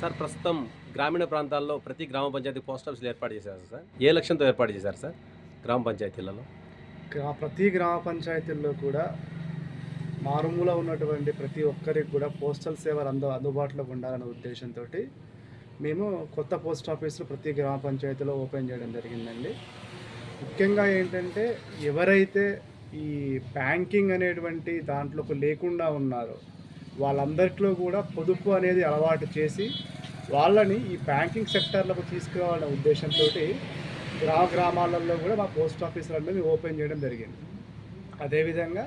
Sir ప్రస్తుతం గ్రామీణ ప్రాంతాల్లో ప్రతి గ్రామ పంచాయతీ పోస్ట్ ఆఫీసులు ఏర్పాటు చేశారు సార్. ఏ లక్ష్యంతో ఏర్పాటు చేశారు సార్ గ్రామ పంచాయతీలలో? ప్రతి గ్రామ పంచాయతీల్లో కూడా మారుమూల ఉన్నటువంటి ప్రతి ఒక్కరికి కూడా పోస్టల్ సేవలు అందు అందుబాటులో ఉండాలనే ఉద్దేశంతో మేము కొత్త పోస్ట్ ఆఫీసులు ప్రతి గ్రామ పంచాయతీలో ఓపెన్ చేయడం జరిగిందండి. ముఖ్యంగా ఏంటంటే ఎవరైతే ఈ బ్యాంకింగ్ అనేటువంటి దాంట్లోకి లేకుండా ఉన్నారో వాళ్ళందరిలో కూడా పొదుపు అనేది అలవాటు చేసి వాళ్ళని ఈ బ్యాంకింగ్ సెక్టర్లకు తీసుకురావాలనే ఉద్దేశంతో గ్రామ గ్రామాలలో కూడా మా పోస్ట్ ఆఫీసులు అనేది ఓపెన్ చేయడం జరిగింది. అదేవిధంగా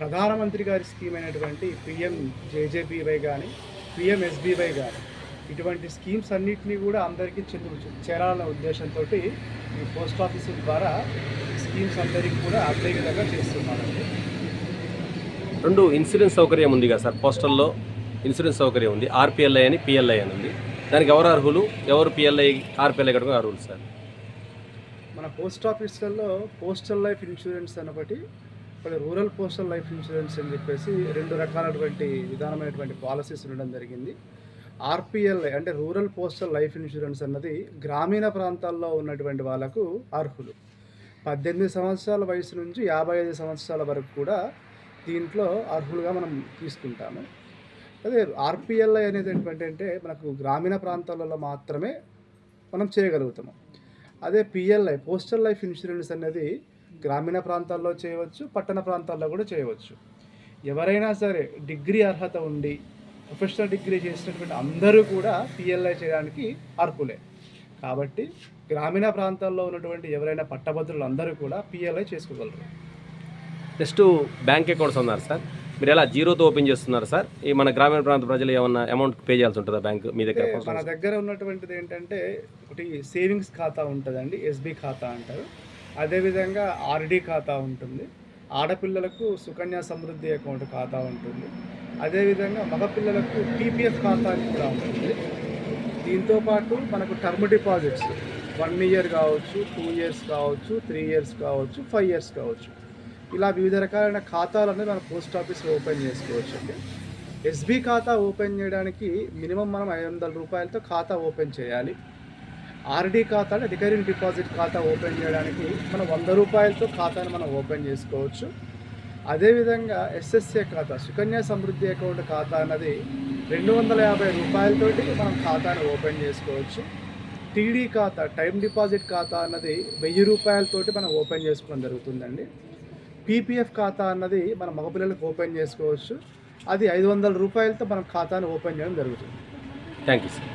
ప్రధానమంత్రి గారి స్కీమ్ అయినటువంటి పిఎం జేజేబీవై కానీ పిఎం ఎస్బీవై కానీ ఇటువంటి స్కీమ్స్ అన్నింటినీ కూడా అందరికీ చెందు చేరాలనే ఉద్దేశంతో ఈ పోస్ట్ ఆఫీసుల ద్వారా స్కీమ్స్ అందరికీ కూడా అదే విధంగా చేస్తున్నారండి. రెండు ఇన్సూరెన్స్ సౌకర్యం ఉంది కదా సార్ పోస్టల్లో ఇన్సూరెన్స్ సౌకర్యం ఉంది. ఆర్పిఎల్ఐ అని పిఎల్ఐ అని ఉంది. దానికి ఎవరు అర్హులు? ఎవరు పిఎల్ఐ ఆర్పిఎల్ఐ కట్టుకుని అర్హులు సార్? మన పోస్ట్ ఆఫీసులలో పోస్టల్ లైఫ్ ఇన్సూరెన్స్ అనబట్టి ఇప్పుడు రూరల్ పోస్టల్ లైఫ్ ఇన్సూరెన్స్ అని చెప్పేసి రెండు రకాలైనటువంటి విధానమైనటువంటి పాలసీస్ ఉండడం జరిగింది. ఆర్పిఎల్ఐ అంటే రూరల్ పోస్టల్ లైఫ్ ఇన్సూరెన్స్ అన్నది గ్రామీణ ప్రాంతాల్లో ఉన్నటువంటి వాళ్ళకు అర్హులు. పద్దెనిమిది సంవత్సరాల వయసు నుంచి యాభై ఐదు సంవత్సరాల వరకు కూడా దీంట్లో అర్హులుగా మనం తీసుకుంటాము. అదే ఆర్పిఎల్ఐ అనేది ఏంటంటే మనకు గ్రామీణ ప్రాంతాలలో మాత్రమే మనం చేయగలుగుతాము. అదే పిఎల్ఐ పోస్టల్ లైఫ్ ఇన్సూరెన్స్ అనేది గ్రామీణ ప్రాంతాల్లో చేయవచ్చు పట్టణ ప్రాంతాల్లో కూడా చేయవచ్చు. ఎవరైనా సరే డిగ్రీ అర్హత ఉండి ప్రొఫెషనల్ డిగ్రీ చేసినటువంటి అందరూ కూడా పిఎల్ఐ చేయడానికి అర్హులే. కాబట్టి గ్రామీణ ప్రాంతాల్లో ఉన్నటువంటి ఎవరైనా పట్టభద్రులు అందరూ కూడా పిఎల్ఐ చేసుకోగలరు. నెక్స్ట్ బ్యాంక్ అకౌంట్స్ ఉన్నారు సార్. మీరు ఎలా జీరోతో ఓపెన్ చేస్తున్నారు సార్? ఈ మన గ్రామీణ ప్రాంత ప్రజలు ఏమన్నా అమౌంట్ పే చేయాల్సి ఉంటుందా బ్యాంక్ మీ దగ్గర మన దగ్గర ఉన్నటువంటిది ఏంటంటే ఒకటి సేవింగ్స్ ఖాతా ఉంటుందండి ఎస్బి ఖాతా అంటారు. అదేవిధంగా ఆర్డి ఖాతా ఉంటుంది. ఆడపిల్లలకు సుకన్య సమృద్ధి అకౌంట్ ఖాతా ఉంటుంది. అదేవిధంగా మగపిల్లలకు పీపీఎఫ్ ఖాతా కూడా ఉంటుంది. దీంతో పాటు మనకు టర్మ్ డిపాజిట్స్ వన్ ఇయర్ కావచ్చు టూ ఇయర్స్ కావచ్చు త్రీ ఇయర్స్ కావచ్చు ఫైవ్ ఇయర్స్ కావచ్చు. ఇలా వివిధ రకాలైన ఖాతాలు అనేది మనం పోస్ట్ ఆఫీస్లో ఓపెన్ చేసుకోవచ్చు. అండి ఎస్బీ ఖాతా ఓపెన్ చేయడానికి మినిమం మనం ఐదు వందల రూపాయలతో ఖాతా ఓపెన్ చేయాలి. ఆర్డీ ఖాతా అంటే రికరింగ్ డిపాజిట్ ఖాతా ఓపెన్ చేయడానికి మనం వంద రూపాయలతో ఖాతాను మనం ఓపెన్ చేసుకోవచ్చు. అదేవిధంగా ఎస్ఎస్ఏ ఖాతా సుకన్య సమృద్ధి అకౌంట్ ఖాతా అన్నది రెండు వందల యాభై రూపాయలతోటి మనం ఖాతాను ఓపెన్ చేసుకోవచ్చు. టీడీ ఖాతా టైం డిపాజిట్ ఖాతా అన్నది వెయ్యి రూపాయలతోటి మనం ఓపెన్ చేసుకోవడం జరుగుతుందండి. పీపీఎఫ్ ఖాతా అన్నది మన మగపిల్లలకు ఓపెన్ చేసుకోవచ్చు. అది ఐదు వందల రూపాయలతో మనం ఖాతాను ఓపెన్ చేయడం జరుగుతుంది. Thank you sir.